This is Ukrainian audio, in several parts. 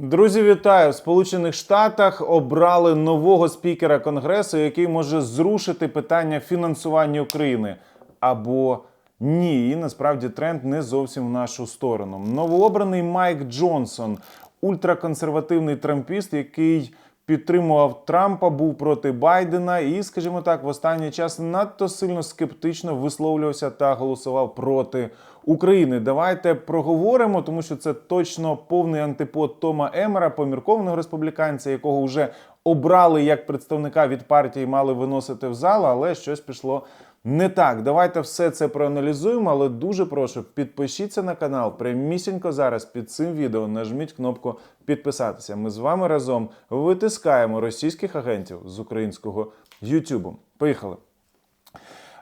Друзі, вітаю! В Сполучених Штатах обрали нового спікера Конгресу, який може зрушити питання фінансування України або ні. І насправді тренд не зовсім в нашу сторону. Новообраний Майк Джонсон, ультраконсервативний трампіст, який підтримував Трампа, був проти Байдена і, скажімо так, в останній час надто сильно скептично висловлювався та голосував проти України. Давайте проговоримо, тому що це точно повний антипод Тома Емера, поміркованого республіканця, якого вже обрали як представника від партії, мали виносити в зал, але щось пішло. Не так, давайте все це проаналізуємо, але дуже прошу, підпишіться на канал прямісінько зараз під цим відео. Нажміть кнопку підписатися. Ми з вами разом витискаємо російських агентів з українського Ютубу. Поїхали.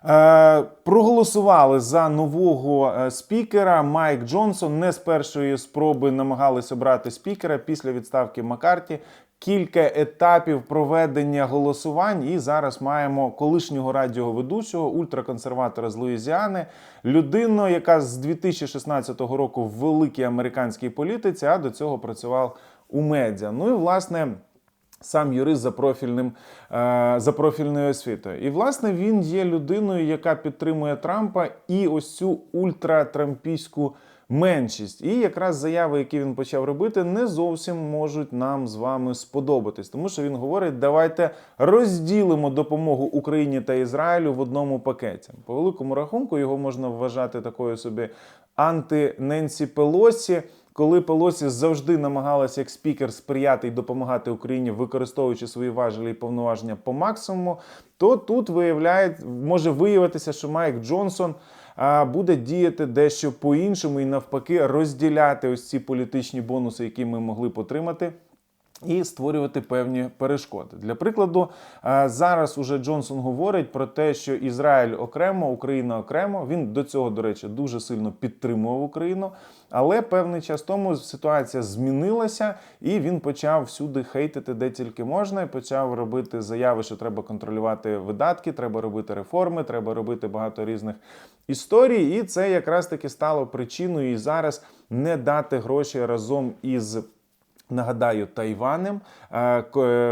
Е, проголосували за нового е, спікера Майк Джонсон. Не з першої спроби намагались обрати спікера після відставки Маккарті. Кілька етапів проведення голосувань, і зараз маємо колишнього радіоведучого ультраконсерватора з Луїзіани, людину, яка з 2016 року в великій американській політиці, а до цього працював у медіа. Ну і власне. Сам юрист за профільним е, за профільною освітою, і власне він є людиною, яка підтримує Трампа і ось цю ультратрампійську меншість. І якраз заяви, які він почав робити, не зовсім можуть нам з вами сподобатись, тому що він говорить: давайте розділимо допомогу Україні та Ізраїлю в одному пакеті. По великому рахунку його можна вважати такою собі анти-Ненсі Пелосі. Коли Пелосі завжди намагалася як спікер сприяти і допомагати Україні, використовуючи свої важелі і повноваження по максимуму, то тут виявляє, може виявитися, що Майк Джонсон буде діяти дещо по-іншому і навпаки розділяти ось ці політичні бонуси, які ми могли б отримати. І створювати певні перешкоди. Для прикладу, е, зараз уже Джонсон говорить про те, що Ізраїль окремо, Україна окремо. Він до цього, до речі, дуже сильно підтримував Україну. Але певний час тому ситуація змінилася, і він почав всюди хейтити, де тільки можна, і почав робити заяви, що треба контролювати видатки, треба робити реформи, треба робити багато різних історій. І це якраз таки стало причиною і зараз не дати гроші разом із. Нагадаю, Тайванем е,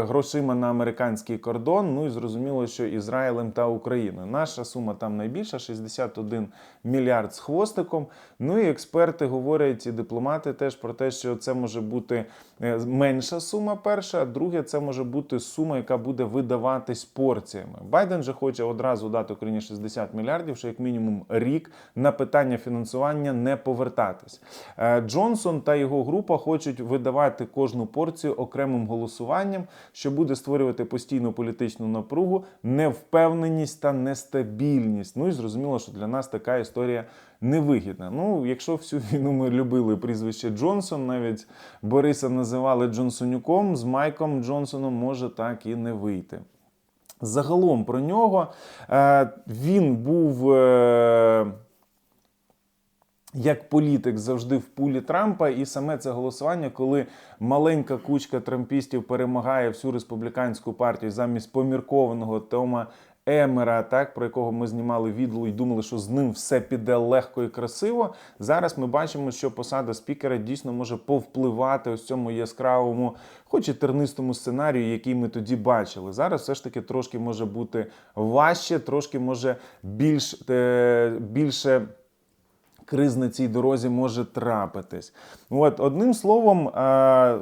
грошима на американський кордон. Ну і зрозуміло, що Ізраїлем та Україною. Наша сума там найбільша 61 мільярд з хвостиком. Ну і експерти говорять, і дипломати теж про те, що це може бути е, менша сума. Перша, а друге, це може бути сума, яка буде видаватись порціями. Байден же хоче одразу дати Україні 60 мільярдів, що як мінімум рік на питання фінансування не повертатись. Е, Джонсон та його група хочуть видавати кожну порцію окремим голосуванням, що буде створювати постійну політичну напругу, невпевненість та нестабільність. Ну і зрозуміло, що для нас така історія невигідна. Ну, якщо всю війну ми любили прізвище Джонсон, навіть Бориса називали Джонсонюком, з Майком Джонсоном може так і не вийти. Загалом про нього е, він був. Як політик завжди в пулі Трампа, і саме це голосування, коли маленька кучка трампістів перемагає всю республіканську партію замість поміркованого Тома Емера, так про якого ми знімали відео і думали, що з ним все піде легко і красиво. Зараз ми бачимо, що посада спікера дійсно може повпливати ось цьому яскравому, хоч і тернистому сценарію, який ми тоді бачили. Зараз все ж таки трошки може бути важче, трошки може більш е, більше криз на цій дорозі може трапитись. От, Одним словом, е,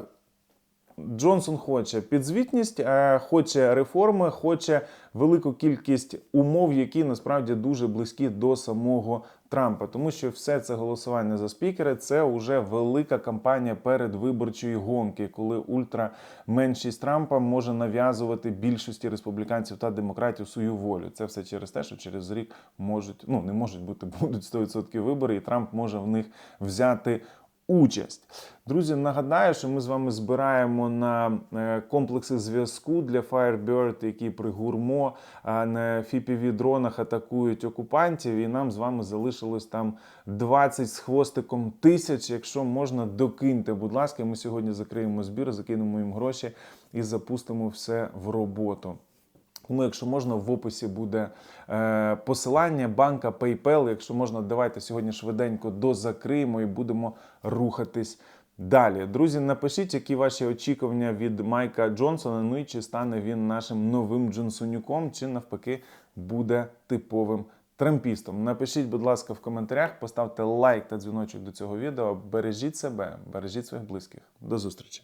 Джонсон хоче підзвітність, е, хоче реформи, хоче велику кількість умов, які насправді дуже близькі до самого Трампа, тому що все це голосування за спікера це вже велика кампанія передвиборчої гонки, коли ультраменшість Трампа може нав'язувати більшості республіканців та демократів свою волю. Це все через те, що через рік можуть, ну не можуть бути, будуть 100% вибори, і Трамп може в них взяти участь. Друзі, нагадаю, що ми з вами збираємо на е, комплекси зв'язку для Firebird, які при гурмо на fpv дронах атакують окупантів. І нам з вами залишилось там 20 з хвостиком тисяч. Якщо можна, докиньте, будь ласка, ми сьогодні закриємо збір, закинемо їм гроші і запустимо все в роботу. Тому, якщо можна, в описі буде е, посилання банка PayPal. Якщо можна, давайте сьогодні швиденько дозакриємо і будемо рухатись Далі, друзі, напишіть, які ваші очікування від Майка Джонсона. Ну і чи стане він нашим новим Джонсонюком, чи навпаки буде типовим трампістом. Напишіть, будь ласка, в коментарях, поставте лайк та дзвіночок до цього відео. Бережіть себе, бережіть своїх близьких. До зустрічі!